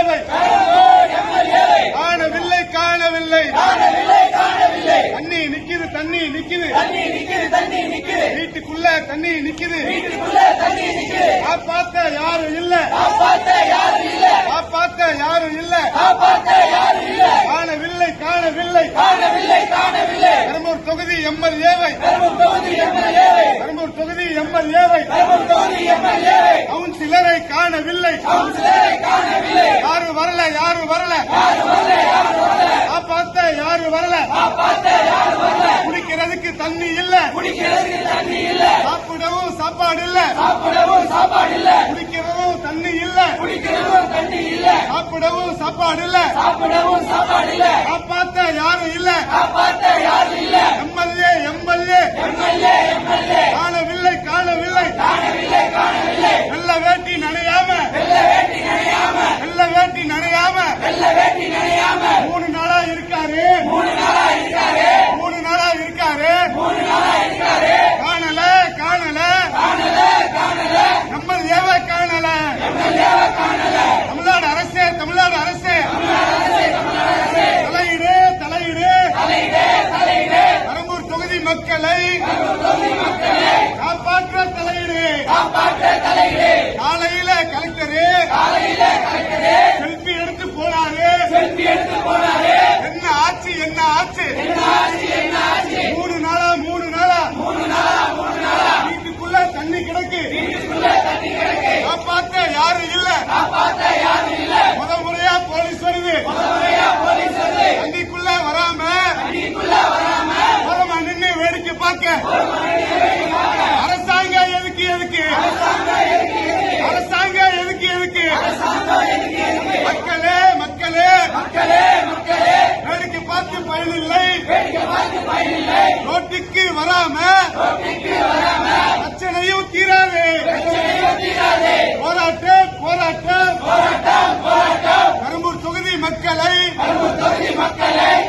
எம்எல்ஏவை காணவில்லை காணவில்லை. தண்ணி நிக்குது தண்ணி நிக்குது. வீட்டுக்குள்ள தண்ணி நிக்குது. காப்பாத்த யாரும் இல்ல. காப்பாத்த யாரும் இல்ல. காணவில்லை காணவில்லை. பெரம்பூர் தொகுதி எம்எல்ஏவை பெரம்பூர் தொகுதி எம்எல்ஏவை கவுன்சிலரை காணவில்லை. யாரும் வரல யாரும் வரல. காப்பாத்த யாரும் வரல. குடிக்கிறதுக்கு தண்ணி இல்ல. சாப்பிடவும் சாப்பாடு இல்ல. குடிக்கிறதும் தண்ணி இல்ல. சாப்பிடவும் சாப்பாடு இல்ல. காப்பாத்த யாரும் இல்ல. மக்களை காப்பாற்ற தலையிடு. காலையில கலெக்டரு செல்பி பார்க்க அரசாங்கம் எதுக்கு எதுக்கு? அரசாங்கம் எதுக்கு எதுக்கு? மக்களே மக்களே. வேடிக்கை பார்த்து பயனில்லை. ரோட்டுக்கு வராம பிரச்சனையும் தீராது. போராட்டம் போராட்டம். பெரம்பூர் தொகுதி மக்களை